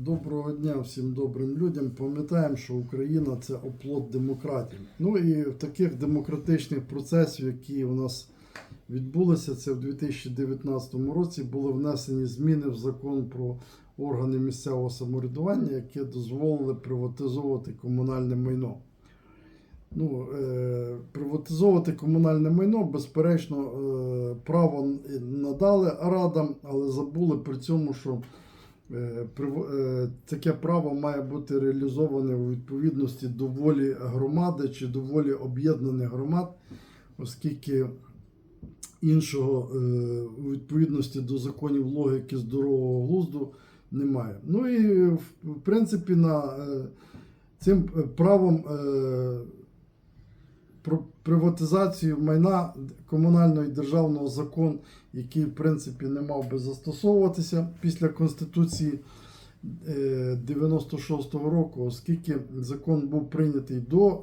Доброго дня всім добрим людям. Пам'ятаємо, що Україна це оплот демократії. Ну і в таких демократичних процесів, які у нас відбулися, це в 2019 році були внесені зміни в закон про органи місцевого самоврядування, які дозволили приватизовувати комунальне майно. Ну, е, приватизовувати комунальне майно, безперечно, е, право надали радам, але забули при цьому, що Таке право має бути реалізоване у відповідності до волі громади чи до волі об'єднаних громад, оскільки іншого е, у відповідності до законів логіки здорового глузду немає. Ну і в принципі на е, цим е, правом е, приватизацію майна комунального і державного закон, який в принципі не мав би застосовуватися після Конституції е, 96-го року, оскільки закон був прийнятий до е,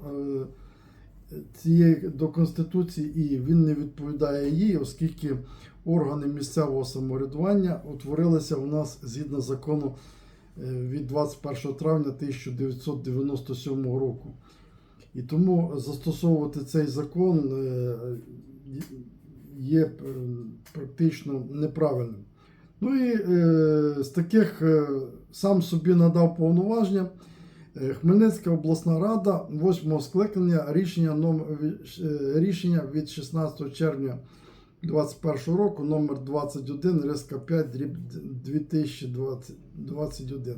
цієї до Конституції і він не відповідає їй, оскільки органи місцевого самоврядування утворилися у нас згідно закону е, від 21 травня 1997 року. І тому застосовувати цей закон е, є е, практично неправильним. Ну і е, з таких сам собі надав повноваження Хмельницька обласна рада 8 скликання рішення, номер, рішення від 16 червня 2021 року номер 21 РСК 5 дріб 2021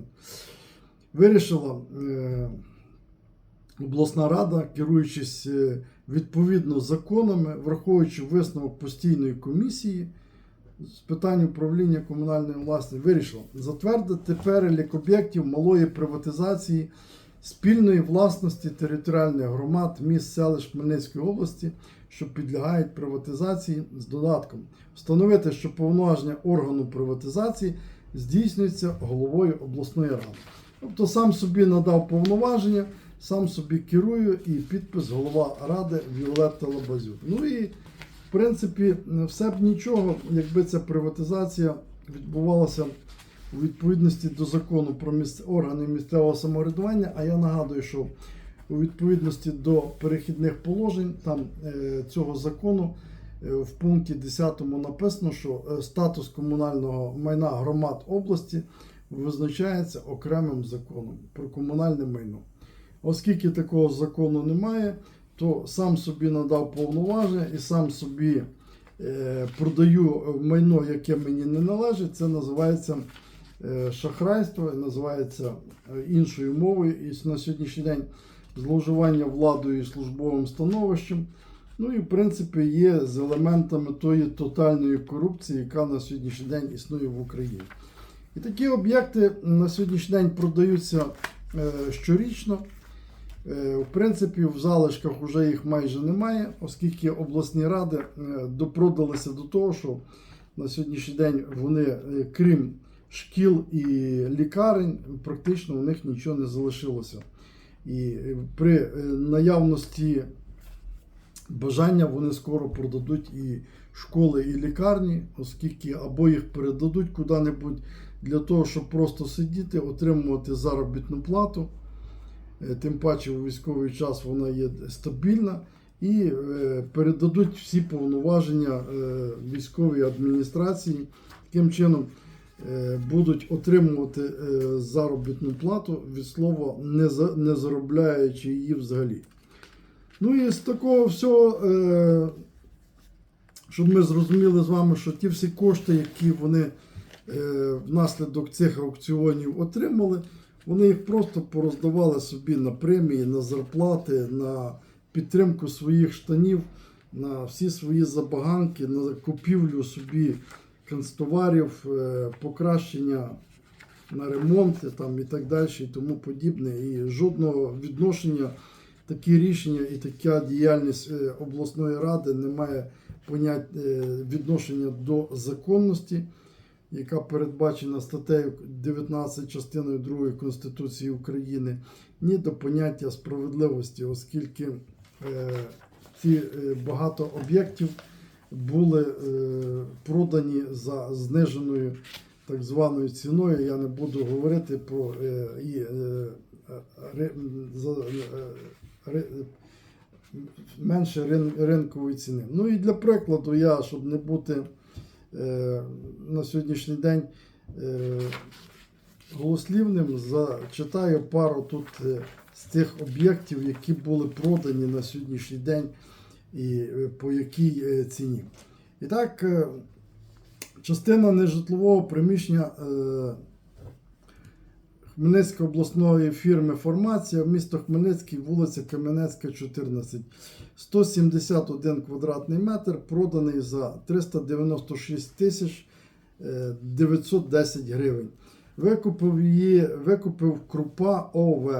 вирішила обласна рада, керуючись е, відповідно законами, враховуючи висновок постійної комісії з питань управління комунальної власності, вирішила затвердити перелік об'єктів малої приватизації спільної власності територіальних громад міст селищ Хмельницької області, що підлягають приватизації з додатком, встановити, що повноваження органу приватизації здійснюється головою обласної ради. Тобто сам собі надав повноваження, сам собі керую і підпис голова ради Віолетта Лабазюк. Ну і в принципі все б нічого, якби ця приватизація відбувалася у відповідності до закону про місць... органи місцевого самоврядування. А я нагадую, що у відповідності до перехідних положень там е, цього закону е, в пункті 10 написано, що е, статус комунального майна громад області визначається окремим законом про комунальне майно. Оскільки такого закону немає, то сам собі надав повноваження і сам собі е, продаю майно, яке мені не належить. Це називається е, шахрайство, називається е, іншою мовою. І на сьогоднішній день зловживання владою і службовим становищем. Ну і в принципі є з елементами тої тотальної корупції, яка на сьогоднішній день існує в Україні. І такі об'єкти на сьогоднішній день продаються щорічно. Е, В принципі, в залишках вже їх майже немає, оскільки обласні ради е, допродалися до того, що на сьогоднішній день вони, е, крім шкіл і лікарень, практично у них нічого не залишилося. І при наявності бажання вони скоро продадуть і школи, і лікарні, оскільки або їх передадуть куди-небудь для того, щоб просто сидіти, отримувати заробітну плату. Е, Тим паче у військовий час вона є стабільна. І е, передадуть всі повноваження е, військовій адміністрації. Таким чином будуть отримувати заробітну плату від слова, не, заробляючи її взагалі. Ну і з такого всього, щоб ми зрозуміли з вами, що ті всі кошти, які вони внаслідок цих аукціонів отримали, вони їх просто пороздавали собі на премії, на зарплати, на підтримку своїх штанів, на всі свої забаганки, на купівлю собі канцтоварів, е, покращення на ремонти там, і так далі, і тому подібне. І жодного відношення такі рішення і така діяльність е, обласної ради не має понять е, відношення до законності, яка передбачена статтею 19 частиною 2 Конституції України, ні до поняття справедливості, оскільки е, ці е, багато об'єктів були е, продані за зниженою так званою ціною. Я не буду говорити про е, е, е, ри- менше рин- ринкової ціни. Ну і для прикладу, я, щоб не бути е, на сьогоднішній день е, голослівним, зачитаю пару тут е, з тих об'єктів, які були продані на сьогоднішній день і е, по якій е, ціні. І так, е, частина нежитлового приміщення е, Хмельницької обласної фірми Формація, місто Хмельницький, вулиця Кам'янецька, 14. 171 квадратний метр, проданий за 396 тисяч е, 910 гривень. Викупив її, викупив крупа ОВ.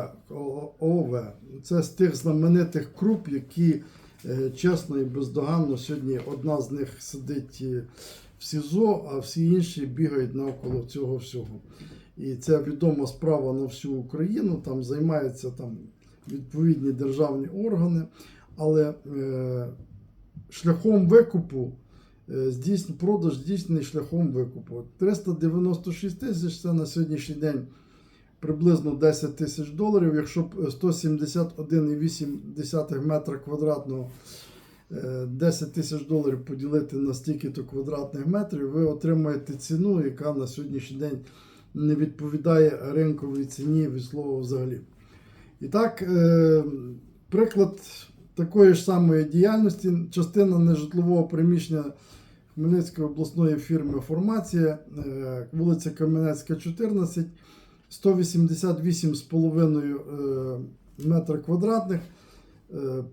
ОВ. Це з тих знаменитих круп, які е, чесно і бездоганно сьогодні одна з них сидить е, в СІЗО, а всі інші бігають навколо цього всього. І це відома справа на всю Україну. Там займаються там відповідні державні органи, але е, шляхом викупу. е, Здійсн, продаж здійснений шляхом викупу. 396 тисяч це на сьогоднішній день приблизно 10 тисяч доларів. Якщо б, е, 171,8 метра квадратного е, 10 тисяч доларів поділити на стільки-то квадратних метрів, ви отримаєте ціну, яка на сьогоднішній день не відповідає ринковій ціні від слова взагалі. І так, е, приклад такої ж самої діяльності, частина нежитлового приміщення Хмельницької обласної фірми Формація, е, вулиця Кам'янецька, 14, 188,5 е, метра квадратних. е,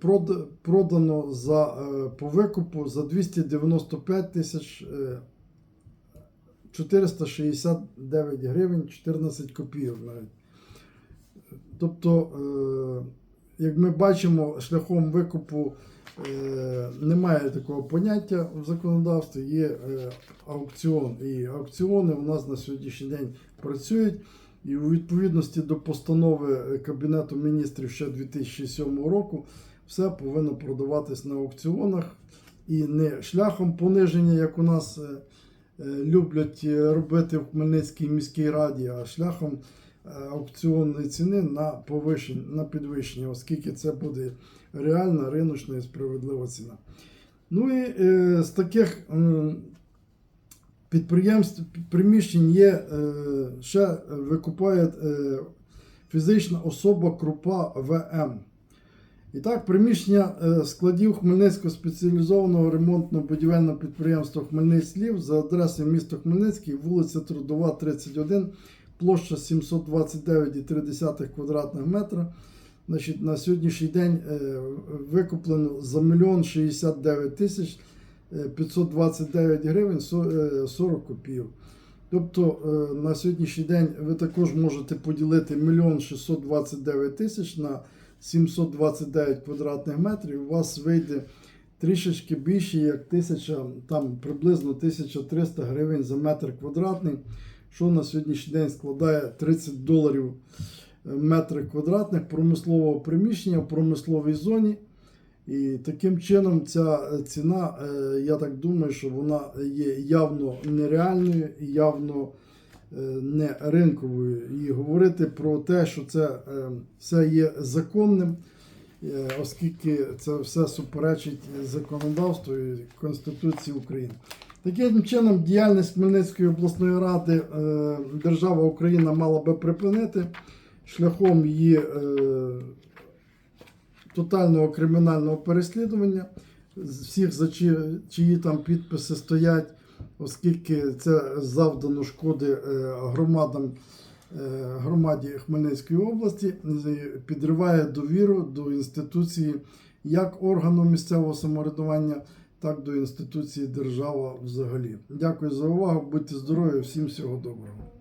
Продано за, по викупу за 295 тисяч 469 гривень 14 копійок навіть. Тобто, е, як ми бачимо, шляхом викупу е, немає такого поняття в законодавстві, є е, аукціон. І аукціони у нас на сьогоднішній день працюють. І у відповідності до постанови Кабінету міністрів ще 2007 року все повинно продаватись на аукціонах і не шляхом пониження, як у нас люблять е, робити в Хмельницькій міській раді, а шляхом е, аукціонної ціни на повищення, на підвищення, оскільки це буде реальна риночна і справедлива ціна. Ну і е, з таких підприємств, приміщень є е, ще викупає е, фізична особа Крупа ВМ. І так, приміщення е, складів Хмельницького спеціалізованого ремонтно-будівельного підприємства Хмельницький за адресою міста Хмельницький, вулиця Трудова, 31, площа 729,3 квадратних метра. Значить, на сьогоднішній день е, викуплено за 1 69 тисяч е, 529 гривень е, 40 копійок. Тобто на сьогоднішній день ви також можете поділити 1 629 тисяч на 729 квадратних метрів. У вас вийде трішечки більше, як тисяча, там приблизно 1300 гривень за метр квадратний, що на сьогоднішній день складає 30 доларів е, метри квадратних промислового приміщення в промисловій зоні. І таким чином ця е, ціна, е, я так думаю, що вона є явно нереальною і явно не ринковою. І говорити про те, що це е, все є законним, е, оскільки це все суперечить законодавству і Конституції України. Таким чином, діяльність Хмельницької обласної ради е, держава Україна мала би припинити шляхом її е, тотального кримінального переслідування всіх, за чи, чиї там підписи стоять, оскільки це завдано шкоди е, громадам е, громаді Хмельницької області, підриває довіру до інституції як органу місцевого самоврядування, так до інституції держава взагалі. Дякую за увагу. Будьте здорові, всім всього доброго.